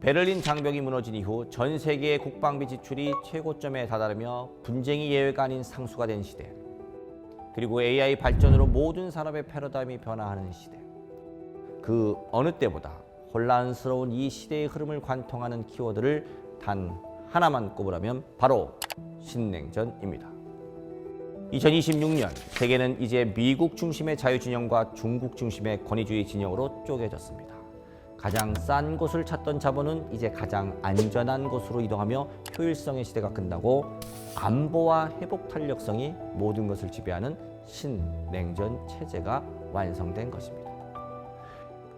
베를린 장벽이 무너진 이후 전 세계의 국방비 지출이 최고점에 다다르며 분쟁이 예외가 아닌 상수가 된 시대. 그리고 AI 발전으로 모든 산업의 패러다임이 변화하는 시대. 그 어느 때보다 혼란스러운 이 시대의 흐름을 관통하는 키워드를 단 하나만 꼽으라면 바로 신냉전입니다. 2026년 세계는 이제 미국 중심의 자유진영과 중국 중심의 권위주의 진영으로 쪼개졌습니다. 가장 싼 곳을 찾던 자본은 이제 가장 안전한 곳으로 이동하며 효율성의 시대가 끝나고 안보와 회복 탄력성이 모든 것을 지배하는 신냉전 체제가 완성된 것입니다.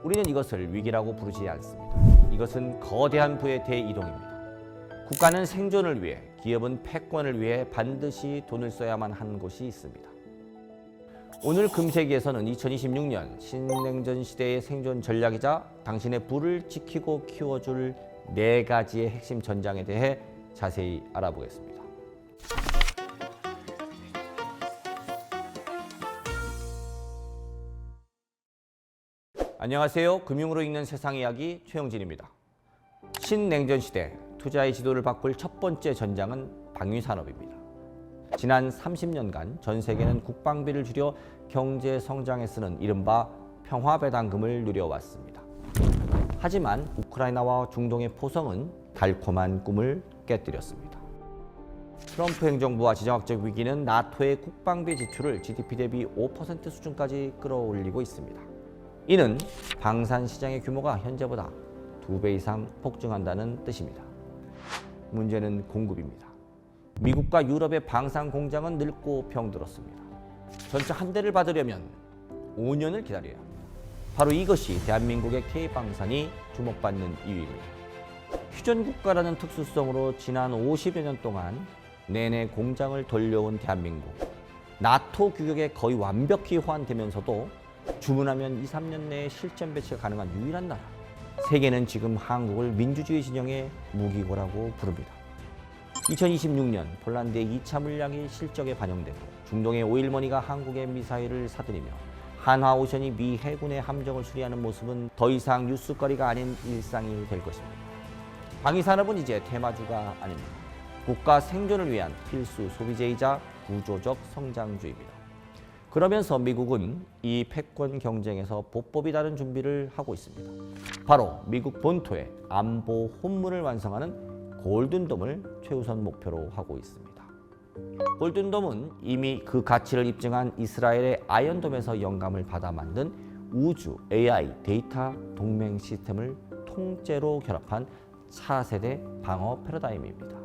우리는 이것을 위기라고 부르지 않습니다. 이것은 거대한 부의 대이동입니다. 국가는 생존을 위해, 기업은 패권을 위해 반드시 돈을 써야만 하는 곳이 있습니다. 오늘 금세기에서는 2026년 신냉전 시대의 생존 전략이자 당신의 부를 지키고 키워줄 네 가지의 핵심 전장에 대해 자세히 알아보겠습니다. 안녕하세요. 금융으로 읽는 세상 이야기 최영진입니다. 신냉전 시대 투자의 지도를 바꿀 첫 번째 전장은 방위 산업입니다. 지난 30년간 전 세계는 국방비를 줄여 경제 성장에 쓰는 이른바 평화 배당금을 누려왔습니다. 하지만 우크라이나와 중동의 포성은 달콤한 꿈을 깨뜨렸습니다. 트럼프 행정부와 지정학적 위기는 나토의 국방비 지출을 GDP 대비 5% 수준까지 끌어올리고 있습니다. 이는 방산 시장의 규모가 현재보다 두배 이상 폭증한다는 뜻입니다. 문제는 공급입니다. 미국과 유럽의 방산 공장은 늙고 병들었습니다. 전차 한 대를 받으려면 5년을 기다려야 합니다. 바로 이것이 대한민국의 K방산이 주목받는 이유입니다. 휴전 국가라는 특수성으로 지난 50여 년 동안 내내 공장을 돌려온 대한민국. 나토 규격에 거의 완벽히 호환되면서도 주문하면 2, 3년 내에 실전 배치가 가능한 유일한 나라. 세계는 지금 한국을 민주주의 진영의 무기고라고 부릅니다. 2026년 폴란드의 2차 물량이 실적에 반영되고 중동의 오일머니가 한국의 미사일을 사들이며 한화 오션이 미 해군의 함정을 수리하는 모습은 더 이상 뉴스거리가 아닌 일상이 될 것입니다. 방위 산업은 이제 테마주가 아닙니다. 국가 생존을 위한 필수 소비재이자 구조적 성장주입니다. 그러면서 미국은 이 패권 경쟁에서 보법이 다른 준비를 하고 있습니다. 바로 미국 본토의 안보 혼문을 완성하는 골든돔을 최우선 목표로 하고 있습니다. 골든돔은 이미 그 가치를 입증한 이스라엘의 아이언돔에서 영감을 받아 만든 우주 AI 데이터 동맹 시스템을 통째로 결합한 차세대 방어 패러다임입니다.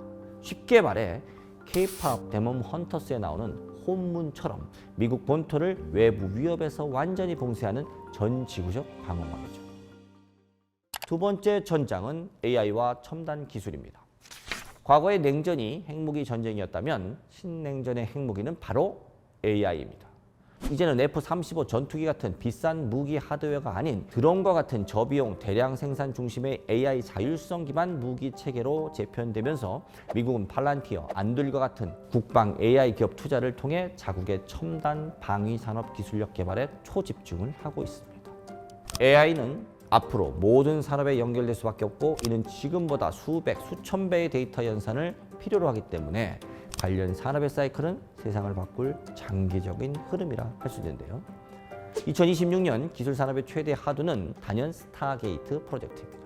쉽게 말해 K-팝 데몬 헌터스에 나오는 혼문처럼 미국 본토를 외부 위협에서 완전히 봉쇄하는 전 지구적 방어망이죠. 두 번째 전장은 AI와 첨단 기술입니다. 과거의 냉전이 핵무기 전쟁이었다면 신냉전의 핵무기는 바로 AI입니다. 이제는 F-35 전투기 같은 비싼 무기 하드웨어가 아닌 드론과 같은 저비용 대량 생산 중심의 AI 자율성 기반 무기 체계로 재편되면서 미국은 팔란티어, 안둘과 같은 국방 AI 기업 투자를 통해 자국의 첨단 방위 산업 기술력 개발에 초집중을 하고 있습니다. AI는 앞으로 모든 산업에 연결될 수밖에 없고 이는 지금보다 수백, 수천 배의 데이터 연산을 필요로 하기 때문에 관련 산업의 사이클은 세상을 바꿀 장기적인 흐름이라 할 수 있는데요. 2026년 기술 산업의 최대 하두는 단연 스타게이트 프로젝트입니다.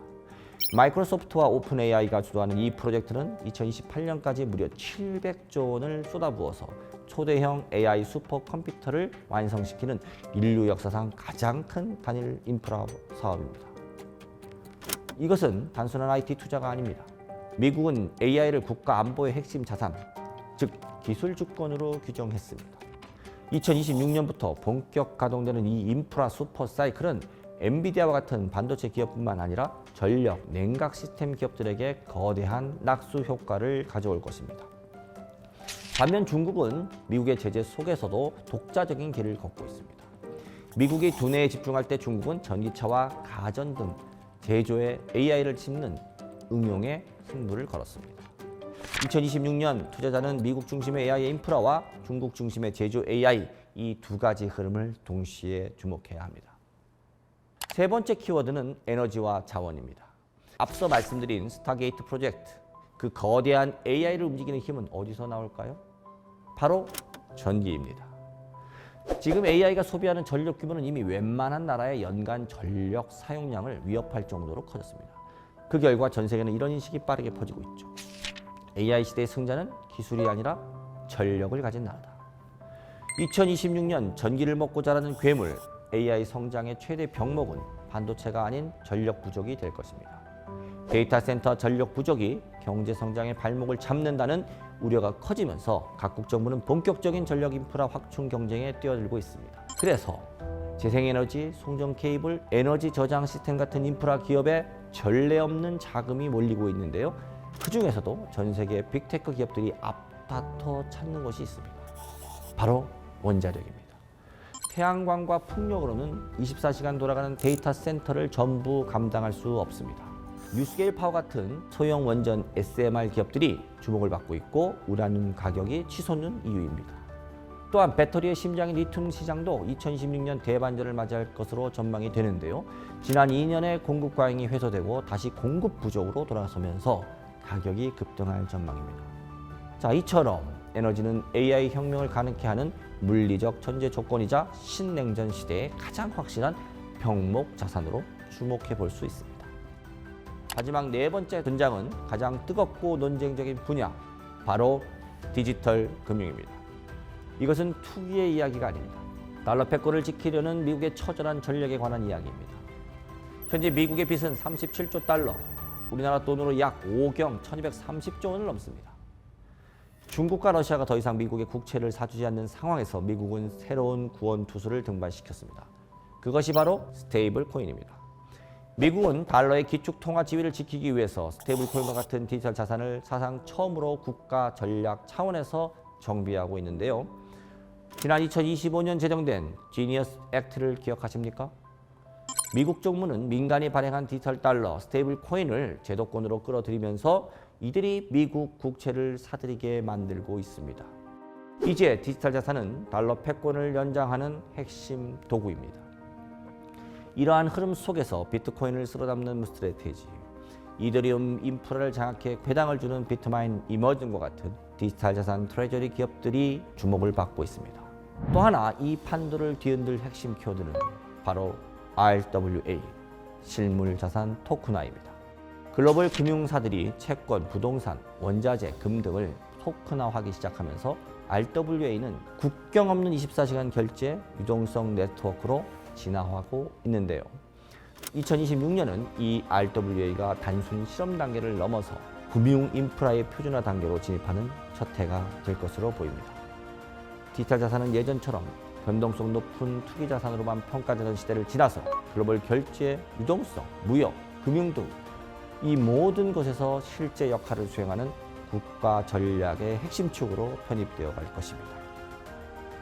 마이크로소프트와 오픈 AI가 주도하는 이 프로젝트는 2028년까지 무려 700조 원을 쏟아부어서 초대형 AI 슈퍼컴퓨터를 완성시키는 인류 역사상 가장 큰 단일 인프라 사업입니다. 이것은 단순한 IT 투자가 아닙니다. 미국은 AI를 국가 안보의 핵심 자산, 즉 기술 주권으로 규정했습니다. 2026년부터 본격 가동되는 이 인프라 슈퍼 사이클은 엔비디아와 같은 반도체 기업뿐만 아니라 전력, 냉각 시스템 기업들에게 거대한 낙수 효과를 가져올 것입니다. 반면 중국은 미국의 제재 속에서도 독자적인 길을 걷고 있습니다. 미국이 두뇌에 집중할 때 중국은 전기차와 가전 등 제조에 AI를 심는 응용에 승부를 걸었습니다. 2026년 투자자는 미국 중심의 AI 인프라와 중국 중심의 제조 AI 이 두 가지 흐름을 동시에 주목해야 합니다. 세 번째 키워드는 에너지와 자원입니다. 앞서 말씀드린 스타게이트 프로젝트 그 거대한 AI를 움직이는 힘은 어디서 나올까요? 바로 전기입니다. 지금 AI가 소비하는 전력 규모는 이미 웬만한 나라의 연간 전력 사용량을 위협할 정도로 커졌습니다. 그 결과 전 세계는 이런 인식이 빠르게 퍼지고 있죠. AI 시대의 승자는 기술이 아니라 전력을 가진 나라다. 2026년 전기를 먹고 자라는 괴물 AI 성장의 최대 병목은 반도체가 아닌 전력 부족이 될 것입니다. 데이터 센터 전력 부족이 경제 성장의 발목을 잡는다는 우려가 커지면서 각국 정부는 본격적인 전력 인프라 확충 경쟁에 뛰어들고 있습니다. 그래서 재생에너지, 송전 케이블, 에너지 저장 시스템 같은 인프라 기업에 전례 없는 자금이 몰리고 있는데요. 그 중에서도 전 세계 빅테크 기업들이 앞다퉈 찾는 것이 있습니다. 바로 원자력입니다. 태양광과 풍력으로는 24시간 돌아가는 데이터 센터를 전부 감당할 수 없습니다. 뉴스케일 파워 같은 소형 원전 SMR 기업들이 주목을 받고 있고 우라늄 가격이 치솟는 이유입니다. 또한 배터리의 심장인 리튬 시장도 2026년 대반전을 맞이할 것으로 전망이 되는데요. 지난 2년의 공급 과잉이 해소되고 다시 공급 부족으로 돌아서면서 가격이 급등할 전망입니다. 자, 이처럼 에너지는 AI 혁명을 가능케 하는 물리적 천재 조건이자 신냉전 시대의 가장 확실한 병목 자산으로 주목해 볼 수 있습니다. 마지막 네 번째 등장은 가장 뜨겁고 논쟁적인 분야, 바로 디지털 금융입니다. 이것은 투기의 이야기가 아닙니다. 달러 패권을 지키려는 미국의 처절한 전략에 관한 이야기입니다. 현재 미국의 빚은 37조 달러, 우리나라 돈으로 약 5경 1230조 원을 넘습니다. 중국과 러시아가 더 이상 미국의 국채를 사주지 않는 상황에서 미국은 새로운 구원 투수를 등반시켰습니다. 그것이 바로 스테이블 코인입니다. 미국은 달러의 기축 통화 지위를 지키기 위해서 스테이블 코인과 같은 디지털 자산을 사상 처음으로 국가 전략 차원에서 정비하고 있는데요. 지난 2025년 제정된 지니어스 액트를 기억하십니까? 미국 정부는 민간이 발행한 디지털 달러 스테이블 코인을 제도권으로 끌어들이면서 이들이 미국 국채를 사들이게 만들고 있습니다. 이제 디지털 자산은 달러 패권을 연장하는 핵심 도구입니다. 이러한 흐름 속에서 비트코인을 쓸어담는 스트레테지, 이더리움 인프라를 장악해 배당을 주는 비트마인 이머징과 같은 디지털 자산 트레저리 기업들이 주목을 받고 있습니다. 또 하나 이 판도를 뒤흔들 핵심 키워드는 바로 RWA, 실물 자산 토큰화입니다. 글로벌 금융사들이 채권, 부동산, 원자재, 금 등을 토큰화하기 시작하면서 RWA는 국경 없는 24시간 결제 유동성 네트워크로 진화하고 있는데요. 2026년은 이 RWA가 단순 실험 단계를 넘어서 금융 인프라의 표준화 단계로 진입하는 첫 해가 될 것으로 보입니다. 디지털 자산은 예전처럼 변동성 높은 투기 자산으로만 평가되던 시대를 지나서 글로벌 결제, 유동성, 무역, 금융 등 이 모든 것에서 실제 역할을 수행하는 국가 전략의 핵심 축으로 편입되어 갈 것입니다.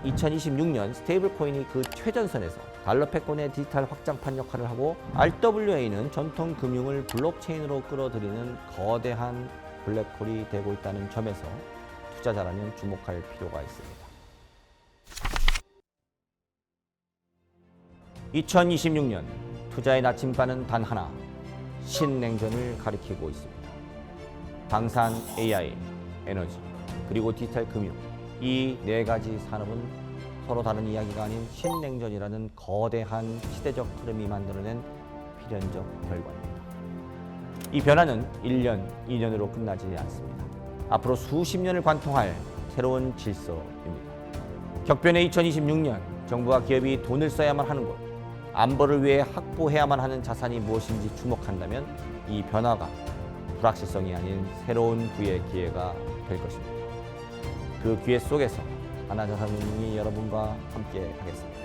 2026년 스테이블 코인이 그 최전선에서 달러 패권의 디지털 확장판 역할을 하고 RWA는 전통 금융을 블록체인으로 끌어들이는 거대한 블랙홀이 되고 있다는 점에서 투자자라면 주목할 필요가 있습니다. 2026년 투자의 나침반은 단 하나 신냉전을 가리키고 있습니다. 방산, AI, 에너지, 그리고 디지털 금융 이 네 가지 산업은 서로 다른 이야기가 아닌 신냉전이라는 거대한 시대적 흐름이 만들어낸 필연적 결과입니다. 이 변화는 1년, 2년으로 끝나지 않습니다. 앞으로 수십 년을 관통할 새로운 질서입니다. 격변의 2026년 정부와 기업이 돈을 써야만 하는 곳, 안보를 위해 확보해야만 하는 자산이 무엇인지 주목한다면 이 변화가 불확실성이 아닌 새로운 부의 기회가 될 것입니다. 그 기회 속에서 하나자산운이 여러분과 함께 하겠습니다.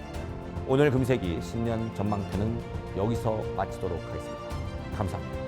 오늘 금세기 신년 전망편은 여기서 마치도록 하겠습니다. 감사합니다.